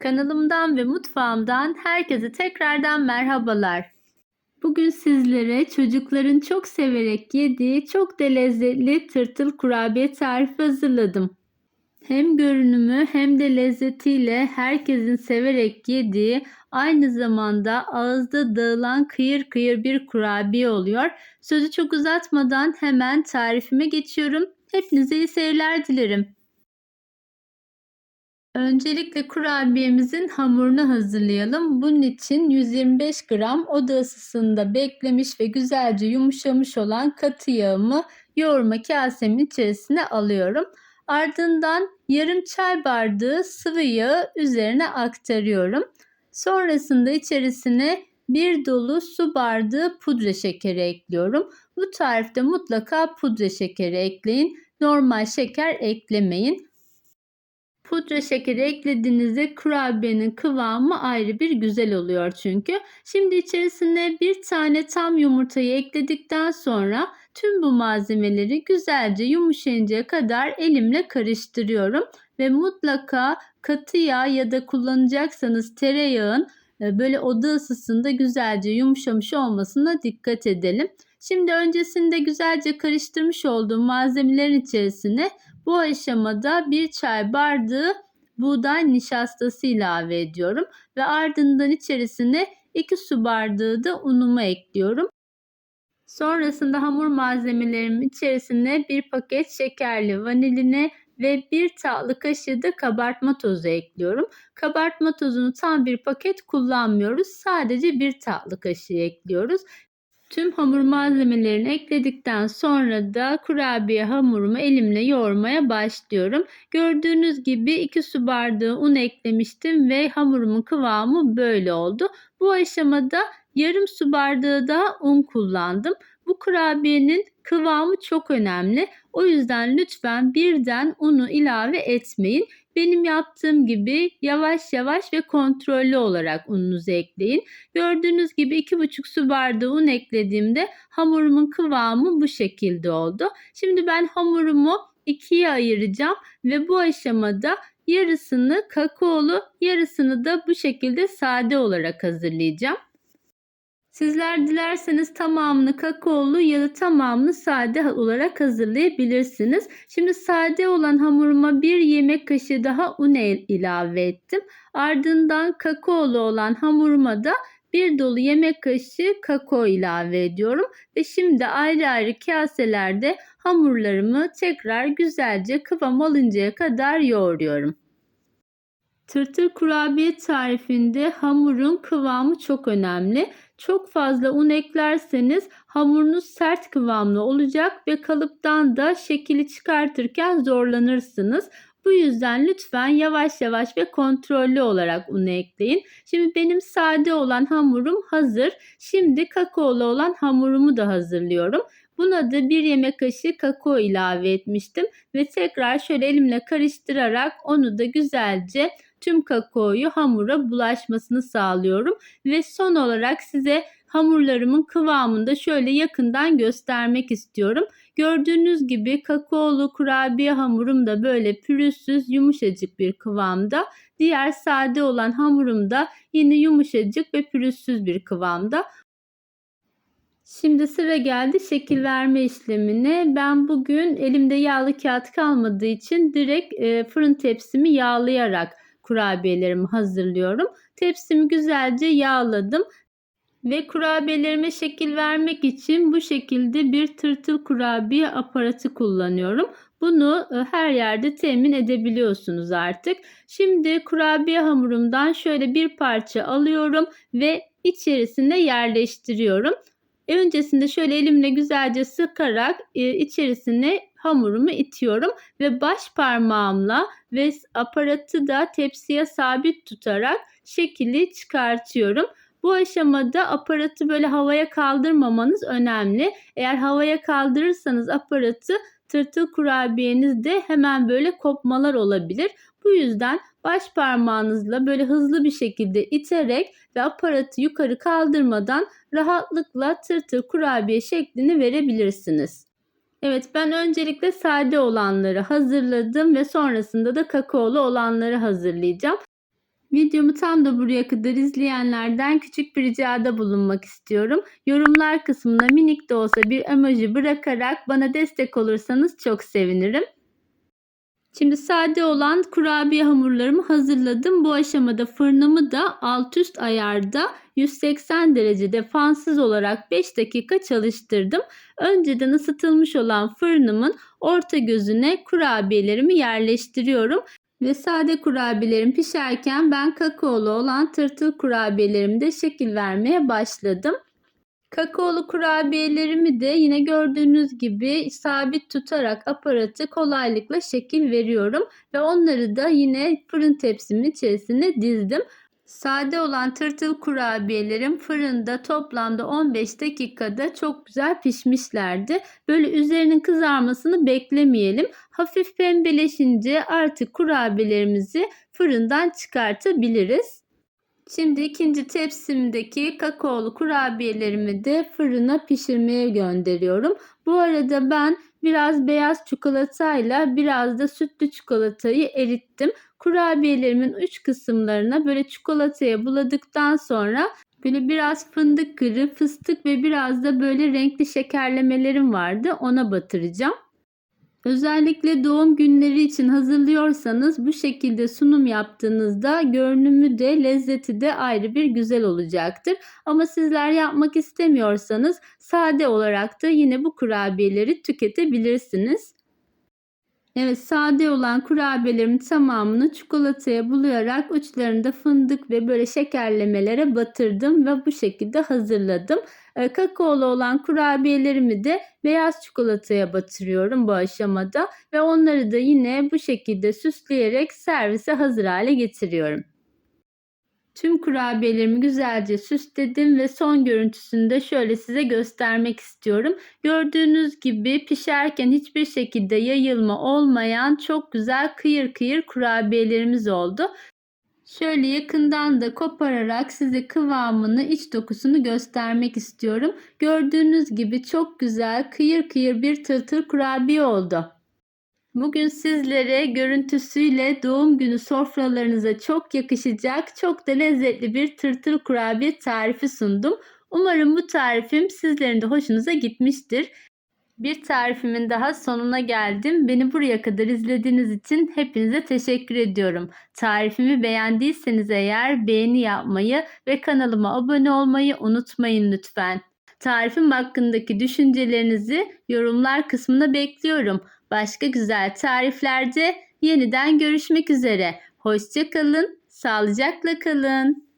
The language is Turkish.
Kanalımdan ve mutfağımdan herkese tekrardan merhabalar. Bugün sizlere çocukların çok severek yediği çok da lezzetli tırtıl kurabiye tarifi hazırladım. Hem görünümü hem de lezzetiyle herkesin severek yediği aynı zamanda ağızda dağılan kıyır kıyır bir kurabiye oluyor. Sözü çok uzatmadan hemen tarifime geçiyorum. Hepinize iyi seyirler dilerim. Öncelikle kurabiyemizin hamurunu hazırlayalım. Bunun için 125 gram oda ısısında beklemiş ve güzelce yumuşamış olan katı yağımı yoğurma kasemin içerisine alıyorum. Ardından yarım çay bardağı sıvı yağı üzerine aktarıyorum. Sonrasında içerisine bir dolu su bardağı pudra şekeri ekliyorum. Bu tarifte mutlaka pudra şekeri ekleyin. Normal şeker eklemeyin. Pudra şekeri eklediğinizde kurabiyenin kıvamı ayrı bir güzel oluyor çünkü. Şimdi içerisine bir tane tam yumurtayı ekledikten sonra tüm bu malzemeleri güzelce yumuşayıncaya kadar elimle karıştırıyorum. Ve mutlaka katı yağ ya da kullanacaksanız tereyağın e, böyle oda ısısında güzelce yumuşamış olmasına dikkat edelim. Şimdi öncesinde güzelce karıştırmış olduğum malzemelerin içerisine bu aşamada bir çay bardağı buğday nişastası ilave ediyorum ve ardından içerisine 2 su bardağı da unumu ekliyorum. Sonrasında hamur malzemelerimin içerisine bir paket şekerli vaniline ve bir tatlı kaşığı da kabartma tozu ekliyorum. Kabartma tozunu tam bir paket kullanmıyoruz. Sadece bir tatlı kaşığı ekliyoruz. Tüm hamur malzemelerini ekledikten sonra da kurabiye hamurumu elimle yoğurmaya başlıyorum. Gördüğünüz gibi 2 su bardağı un eklemiştim ve hamurumun kıvamı böyle oldu. Bu aşamada yarım su bardağı daha un kullandım. Bu kurabiyenin kıvamı çok önemli. O yüzden lütfen birden unu ilave etmeyin. Benim yaptığım gibi yavaş yavaş ve kontrollü olarak ununuzu ekleyin. Gördüğünüz gibi 2,5 su bardağı un eklediğimde hamurumun kıvamı bu şekilde oldu. Şimdi ben hamurumu ikiye ayıracağım ve bu aşamada yarısını kakaolu yarısını da bu şekilde sade olarak hazırlayacağım. Sizler dilerseniz tamamını kakaolu ya da tamamını sade olarak hazırlayabilirsiniz. Şimdi sade olan hamuruma bir yemek kaşığı daha un ilave ettim. Ardından kakaolu olan hamuruma da bir dolu yemek kaşığı kakao ilave ediyorum. Ve şimdi ayrı ayrı kaselerde hamurlarımı tekrar güzelce kıvam alıncaya kadar yoğuruyorum. Tırtır kurabiye tarifinde hamurun kıvamı çok önemli. Çok fazla un eklerseniz hamurunuz sert kıvamlı olacak ve kalıptan da şekili çıkartırken zorlanırsınız. Bu yüzden lütfen yavaş yavaş ve kontrollü olarak unu ekleyin. Şimdi benim sade olan hamurum hazır. Şimdi kakaolu olan hamurumu da hazırlıyorum. Buna da bir yemek kaşığı kakao ilave etmiştim ve tekrar şöyle elimle karıştırarak onu da güzelce tüm kakaoyu hamura bulaşmasını sağlıyorum ve son olarak size hamurlarımın kıvamını da şöyle yakından göstermek istiyorum. Gördüğünüz gibi kakaolu kurabiye hamurum da böyle pürüzsüz yumuşacık bir kıvamda. Diğer sade olan hamurum da yine yumuşacık ve pürüzsüz bir kıvamda. Şimdi sıra geldi şekil verme işlemine. Ben bugün elimde yağlı kağıt kalmadığı için direkt e, fırın tepsimi yağlayarak kurabiyelerimi hazırlıyorum. Tepsimi güzelce yağladım ve kurabiyelerime şekil vermek için bu şekilde bir tırtıl kurabiye aparatı kullanıyorum. Bunu e, her yerde temin edebiliyorsunuz artık. Şimdi kurabiye hamurumdan şöyle bir parça alıyorum ve içerisine yerleştiriyorum. Öncesinde şöyle elimle güzelce sıkarak e, içerisine hamurumu itiyorum ve baş parmağımla ve aparatı da tepsiye sabit tutarak şekili çıkartıyorum. Bu aşamada aparatı böyle havaya kaldırmamanız önemli. Eğer havaya kaldırırsanız aparatı tırtıl kurabiyenizde hemen böyle kopmalar olabilir. Bu yüzden baş parmağınızla böyle hızlı bir şekilde iterek ve aparatı yukarı kaldırmadan rahatlıkla tırtıl kurabiye şeklini verebilirsiniz. Evet ben öncelikle sade olanları hazırladım ve sonrasında da kakaolu olanları hazırlayacağım. Videomu tam da buraya kadar izleyenlerden küçük bir ricada bulunmak istiyorum. Yorumlar kısmına minik de olsa bir emoji bırakarak bana destek olursanız çok sevinirim. Şimdi sade olan kurabiye hamurlarımı hazırladım. Bu aşamada fırınımı da alt üst ayarda 180 derecede fansız olarak 5 dakika çalıştırdım. Önceden ısıtılmış olan fırınımın orta gözüne kurabiyelerimi yerleştiriyorum. Ve sade kurabiyelerim pişerken ben kakaolu olan tırtıl kurabiyelerimi de şekil vermeye başladım. Kakaolu kurabiyelerimi de yine gördüğünüz gibi sabit tutarak aparatı kolaylıkla şekil veriyorum. Ve onları da yine fırın tepsimin içerisine dizdim. Sade olan tırtıl kurabiyelerim fırında toplamda 15 dakikada çok güzel pişmişlerdi. Böyle üzerinin kızarmasını beklemeyelim. Hafif pembeleşince artık kurabiyelerimizi fırından çıkartabiliriz. Şimdi ikinci tepsimdeki kakaolu kurabiyelerimi de fırına pişirmeye gönderiyorum. Bu arada ben biraz beyaz çikolatayla biraz da sütlü çikolatayı erittim. Kurabiyelerimin uç kısımlarına böyle çikolataya buladıktan sonra böyle biraz fındık kırı, fıstık ve biraz da böyle renkli şekerlemelerim vardı. Ona batıracağım. Özellikle doğum günleri için hazırlıyorsanız bu şekilde sunum yaptığınızda görünümü de lezzeti de ayrı bir güzel olacaktır. Ama sizler yapmak istemiyorsanız sade olarak da yine bu kurabiyeleri tüketebilirsiniz. Evet sade olan kurabiyelerimin tamamını çikolataya bulayarak uçlarında fındık ve böyle şekerlemelere batırdım ve bu şekilde hazırladım. E, kakaolu olan kurabiyelerimi de beyaz çikolataya batırıyorum bu aşamada ve onları da yine bu şekilde süsleyerek servise hazır hale getiriyorum. Tüm kurabiyelerimi güzelce süsledim ve son görüntüsünü de şöyle size göstermek istiyorum. Gördüğünüz gibi pişerken hiçbir şekilde yayılma olmayan çok güzel kıyır kıyır kurabiyelerimiz oldu. Şöyle yakından da kopararak size kıvamını, iç dokusunu göstermek istiyorum. Gördüğünüz gibi çok güzel kıyır kıyır bir tırtır kurabiye oldu. Bugün sizlere görüntüsüyle doğum günü sofralarınıza çok yakışacak, çok da lezzetli bir tırtıl kurabiye tarifi sundum. Umarım bu tarifim sizlerin de hoşunuza gitmiştir. Bir tarifimin daha sonuna geldim. Beni buraya kadar izlediğiniz için hepinize teşekkür ediyorum. Tarifimi beğendiyseniz eğer beğeni yapmayı ve kanalıma abone olmayı unutmayın lütfen. Tarifim hakkındaki düşüncelerinizi yorumlar kısmına bekliyorum. Başka güzel tariflerde yeniden görüşmek üzere. Hoşçakalın, sağlıcakla kalın.